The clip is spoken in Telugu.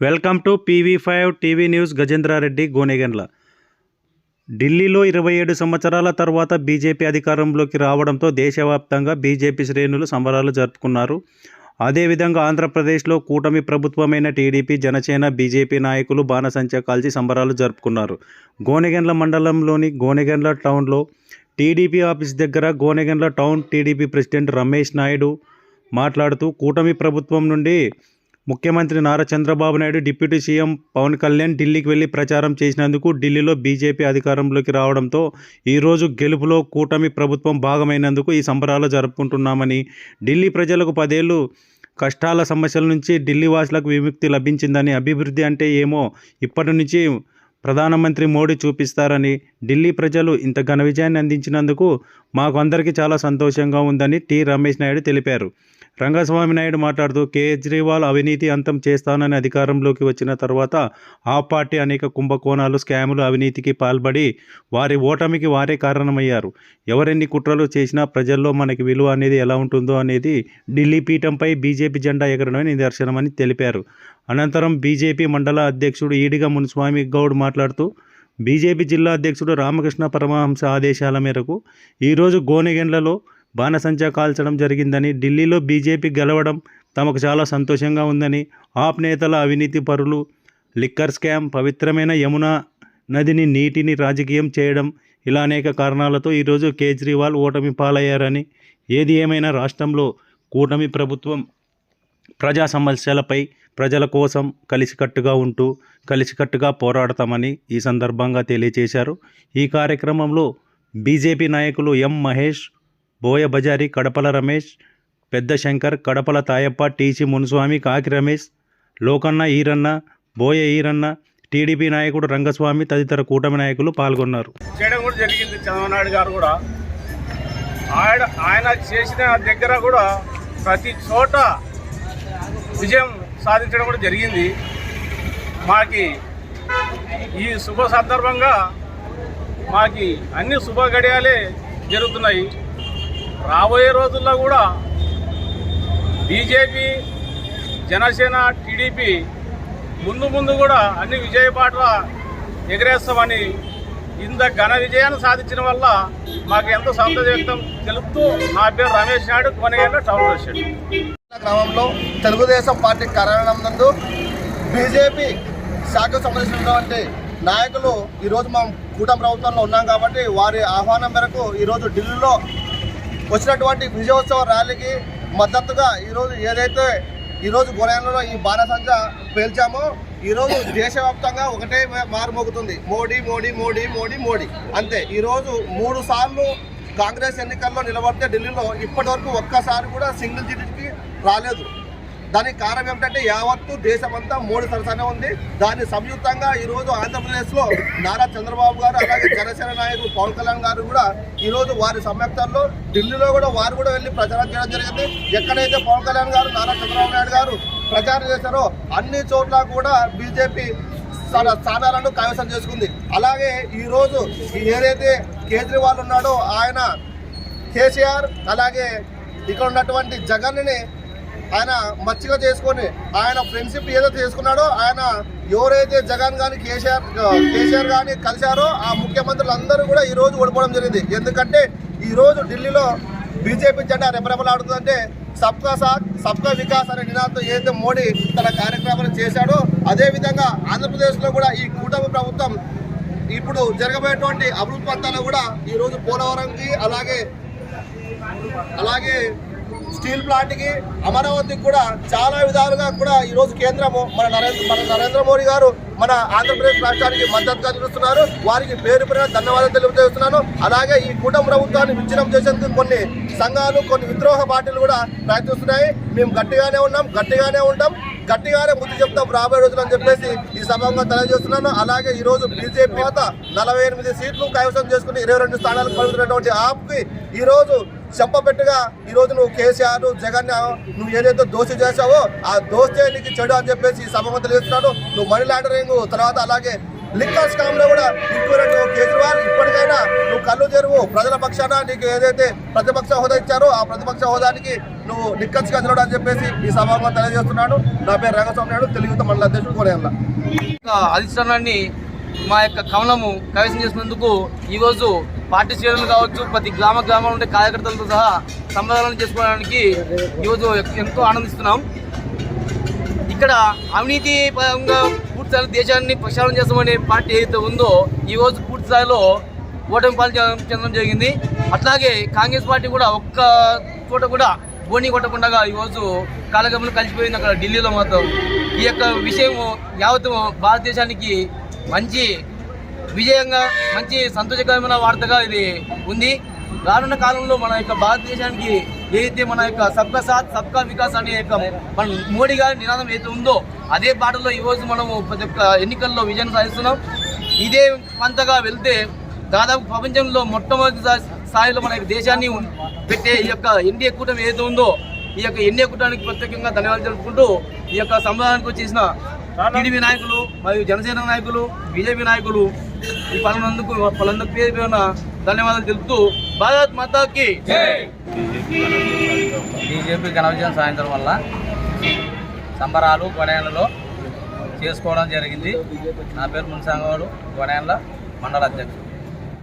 Welcome to P V five TV news Gajendra Reddy Gonegandla. ఢిల్లీలో ఇరవై ఏడు సంవత్సరాల తర్వాత బీజేపీ అధికారంలోకి రావడంతో దేశవ్యాప్తంగా బీజేపీ శ్రేణులు సంబరాలు జరుపుకున్నారు. అదేవిధంగా ఆంధ్రప్రదేశ్లో కూటమి ప్రభుత్వమైన టీడీపీ జనసేన బీజేపీ నాయకులు బాణసంచా కాల్చి సంబరాలు జరుపుకున్నారు. గోనెగండ్ల మండలంలోని గోనెగండ్ల టౌన్లో టీడీపీ ఆఫీస్ దగ్గర Gonegandla town TDP president Ramesh Naidu మాట్లాడుతూ కూటమి ప్రభుత్వం నుండి ముఖ్యమంత్రి నారా చంద్రబాబు నాయుడు డిప్యూటీ సీఎం పవన్ కళ్యాణ్ ఢిల్లీకి వెళ్ళి ప్రచారం చేసినందుకు ఢిల్లీలో బీజేపీ అధికారంలోకి రావడంతో ఈరోజు గెలుపులో కూటమి ప్రభుత్వం భాగమైనందుకు ఈ సంబరాలు జరుపుకుంటున్నామని ఢిల్లీ ప్రజలకు పదేళ్ళు కష్టాల సమస్యల నుంచి ఢిల్లీ వాసులకు విముక్తి లభించిందని అభివృద్ధి అంటే ఏమో ఇప్పటి నుంచి ప్రధానమంత్రి మోడీ చూపిస్తారని ఢిల్లీ ప్రజలు ఇంత ఘన విజయాన్ని అందించినందుకు మాకు అందరికీ చాలా సంతోషంగా ఉందని టి. రమేష్ నాయుడు తెలిపారు. రంగస్వామి నాయుడు మాట్లాడుతూ కేజ్రీవాల్ అవినీతి అంతం చేస్తానని అధికారంలోకి వచ్చిన తర్వాత ఆ పార్టీ అనేక కుంభకోణాలు స్కాములు అవినీతికి పాల్పడి వారి ఓటమికి వారే కారణమయ్యారు. ఎవరెన్ని కుట్రలు చేసినా ప్రజల్లో మనకి విలువ అనేది ఎలా ఉంటుందో అనేది ఢిల్లీ పీఠంపై బీజేపీ జెండా ఎగరడమే నిదర్శనమని తెలిపారు. అనంతరం బీజేపీ మండల అధ్యక్షుడు ఈడిగ మునిస్వామి గౌడ్ మాట్లాడుతూ బీజేపీ జిల్లా అధ్యక్షుడు రామకృష్ణ పరమహంస ఆదేశాల మేరకు ఈరోజు గోనెగండ్లలో బాణసంచా కాల్చడం జరిగిందని ఢిల్లీలో బీజేపీ గెలవడం తమకు చాలా సంతోషంగా ఉందని ఆప్ నేతల అవినీతి పరులు లిక్కర్ స్కామ్ పవిత్రమైన యమునా నదిని నీటిని రాజకీయం చేయడం ఇలా అనేక కారణాలతో ఈరోజు కేజ్రీవాల్ ఓటమి పాలయ్యారని ఏది ఏమైనా రాష్ట్రంలో కూటమి ప్రభుత్వం ప్రజా సమస్యలపై ప్రజల కోసం కలిసికట్టుగా ఉంటూ కలిసికట్టుగా పోరాడతామని ఈ సందర్భంగా తెలియజేశారు. ఈ కార్యక్రమంలో బీజేపీ నాయకులు ఎం మహేష్ బోయ బజారి కడపల రమేష్ పెద్ద Shankar Kadapala Thayappa T C Muniswamy Kaki Ramesh Lokanna Eeranna Boya Eeranna TDP నాయకుడు రంగస్వామి తదితర కూటమి నాయకులు పాల్గొన్నారు. చేయడం కూడా జరిగింది చంద్రబాబు గారు కూడా. ఆయన ఆయన చేసిన దగ్గర కూడా ప్రతి చోట విజయం సాధించడం కూడా జరిగింది. మాకి ఈ శుభ సందర్భంగా మాకి అన్ని శుభ గడియాలే జరుగుతున్నాయి. రాబోయే రోజుల్లో కూడా బీజేపీ జనసేన టీడీపీ ముందు ముందు కూడా అన్ని విజయపాట్ల ఎగరేస్తామని ఇంత ఘన విజయాన్ని సాధించిన వల్ల మాకు ఎంతో సంతోషం తెలుపుతూ నా పేరు రమేష్ నాయుడు కొనగేళ్ళ టౌన్ ప్రెసిడెంట్. గ్రామంలో తెలుగుదేశం పార్టీ కార్యాలయం నందు బీజేపీ శాఖకు సంబంధించినటువంటి నాయకులు ఈరోజు మనం కూటమి ప్రభుత్వంలో ఉన్నాం కాబట్టి వారి ఆహ్వానం మేరకు ఈరోజు ఢిల్లీలో వచ్చినటువంటి విజయోత్సవ ర్యాలీకి మద్దతుగా ఈరోజు ఏదైతే ఈరోజు గోరాయంలో ఈ బాణసంచ పేల్చామో ఈరోజు దేశవ్యాప్తంగా ఒకటే మారుమోగుతుంది. మోడీ మోడీ మోడీ మోడీ మోడీ. అంతే. ఈరోజు మూడు సార్లు కాంగ్రెస్ ఎన్నికల్లో నిలబడితే ఢిల్లీలో ఇప్పటి వరకు ఒక్కసారి కూడా సింగిల్ డిజిట్కి రాలేదు. దానికి కారణం ఏమిటంటే యావత్తు దేశమంతా మోడీ సరసనే ఉంది. దాన్ని సంయుక్తంగా ఈరోజు ఆంధ్రప్రదేశ్లో నారా చంద్రబాబు గారు అలాగే జనసేన నాయకులు పవన్ కళ్యాణ్ గారు కూడా ఈరోజు వారి సంయుక్తంలో ఢిల్లీలో కూడా వారు కూడా వెళ్ళి ప్రచారం చేయడం జరిగింది. ఎక్కడైతే పవన్ కళ్యాణ్ గారు నారా చంద్రబాబు నాయుడు గారు ప్రచారం చేశారో అన్ని చోట్ల కూడా బీజేపీ చాలా స్థానాలను కైవసం చేసుకుంది. అలాగే ఈరోజు ఏదైతే కేజ్రీవాల్ ఉన్నాడో ఆయన కేసీఆర్ అలాగే ఇక్కడ ఉన్నటువంటి జగన్ని ఆయన మచ్చిగా చేసుకొని ఆయన ఫ్రెండ్షిప్ ఏదో చేసుకున్నాడో ఆయన ఎవరైతే జగన్ కానీ కేసీఆర్ కేసీఆర్ కానీ కలిశారో ఆ ముఖ్యమంత్రులు అందరూ కూడా ఈ రోజు ఓడిపోవడం జరిగింది. ఎందుకంటే ఈరోజు ఢిల్లీలో బీజేపీ జెండా రెపరెపలాడుతుందంటే సబ్కా సాత్ సబ్కా వికాస్ అనే నినాదంతో ఏదైతే మోడీ తన కార్యక్రమాలు చేశాడో అదేవిధంగా ఆంధ్రప్రదేశ్లో కూడా ఈ కూటమి ప్రభుత్వం ఇప్పుడు జరగబోయేటువంటి అభివృద్ధి పథకాలు కూడా ఈరోజు పోలవరంకి అలాగే అలాగే స్టీల్ ప్లాంట్కి అమరావతికి కూడా చాలా విధాలుగా కూడా ఈ రోజు కేంద్రము మన నరేంద్ర మన నరేంద్ర మోడీ గారు మన ఆంధ్రప్రదేశ్ రాష్ట్రానికి మద్దతుగా నిలుస్తున్నారు. వారికి పేరు పేరున ధన్యవాదాలు తెలియజేస్తున్నాను. అలాగే ఈ కూటమి ప్రభుత్వాన్ని విచ్ఛిన్నం చేసేందుకు కొన్ని సంఘాలు కొన్ని విద్రోహ పార్టీలు కూడా ప్రయత్నిస్తున్నాయి. మేము గట్టిగానే ఉన్నాం గట్టిగానే ఉంటాం. గట్టిగానే బుద్ధి చెప్తాం రాబోయే రోజులు అని చెప్పేసి ఈ సభంగా తెలియజేస్తున్నాను. అలాగే ఈ రోజు బీజేపీ నేత నలభై ఎనిమిది సీట్లు కైవసం చేసుకుని ఇరవై రెండు స్థానాలకు పడుతున్నటువంటి ఆప్కి ఈ రోజు చెప్పబెట్టుగా ఈ రోజు నువ్వు కేసీఆర్ జగన్ నువ్వు ఏదైతే దోషి చేశావో ఆ దోస్తే నీకు చెడు అని చెప్పేసి ఈ సభ తెలియజేస్తున్నాను. నువ్వు మనీ లాండరింగ్ తర్వాత అలాగే లిక్కర్ స్కామ్లో కూడా ఇటువంటి కేజ్రీవాల్ ఇప్పటికైనా నువ్వు కళ్ళు తెరువు. ప్రజల పక్షాన నీకు ఏదైతే ప్రతిపక్ష హోదా ఇచ్చారో ఆ ప్రతిపక్ష హోదానికి నువ్వు నిక్కచ్చి నిలవడం అని చెప్పేసి ఈ సభలో తెలియజేస్తున్నాను. నా పేరు రంగస్వామి నాయుడు తెలుగుతో మండల అధ్యక్షుడు కోనేయాల యొక్క అధిష్టానాన్ని మా యొక్క కమలము కైవసం చేసినందుకు ఈరోజు పార్టీ శ్రేణులు కావచ్చు ప్రతి గ్రామ గ్రామంలో ఉండే కార్యకర్తలతో సహా సంబంధాలను చేసుకోవడానికి ఈరోజు ఎంతో ఆనందిస్తున్నాం. ఇక్కడ అవినీతి పరంగా స్థాయిలో దేశాన్ని ప్రక్షాళన చేస్తామనే పార్టీ ఏదైతే ఉందో ఈరోజు పూర్తి స్థాయిలో ఓటమి పాలన చెందడం జరిగింది. అట్లాగే కాంగ్రెస్ పార్టీ కూడా ఒక్క చోట కూడా బోని కొట్టకుండా ఈరోజు కాలగమనం కలిసిపోయింది అక్కడ ఢిల్లీలో మాత్రం. ఈ యొక్క విషయం యావత్ భారతదేశానికి మంచి విజయంగా మంచి సంతోషకరమైన వార్తగా ఇది ఉంది. రానున్న కాలంలో మన యొక్క భారతదేశానికి ఏదైతే మన యొక్క సబ్కా సాత్ సబ్కా వికాస్ అనే యొక్క మన మోడీ గారి నినాదం ఏదైతే ఉందో అదే బాటలో ఈరోజు మనము ప్రతి ఒక్క ఎన్నికల్లో విజయం సాధిస్తున్నాం. ఇదే పంతగా వెళ్తే దాదాపు ప్రపంచంలో మొట్టమొదటి స్థాయిలో మన యొక్క దేశాన్ని పెట్టే ఈ యొక్క ఎన్డీఏ కూటమి ఏదైతే ఉందో ఈ యొక్క ఎన్డీఏ కూటమికి ప్రత్యేకంగా ధన్యవాదాలు తెలుపుకుంటూ ఈ యొక్క సంవాదానికి వచ్చేసిన టీడీపీ నాయకులు మరియు జనసేన నాయకులు బీజేపీ నాయకులు ఈ పనులందుకు పనులందుకు పేరు పేరున ధన్యవాదాలు తెలుపుతూ భారత్ మాతాకి బీజేపీ ఘన విజయం సాయంత్రం వల్ల సంబరాలు గొడేళ్ళలో చేసుకోవడం జరిగింది. నా పేరు మున్సాంగవాడు గొడేళ్ళ మండల అధ్యక్షుడు.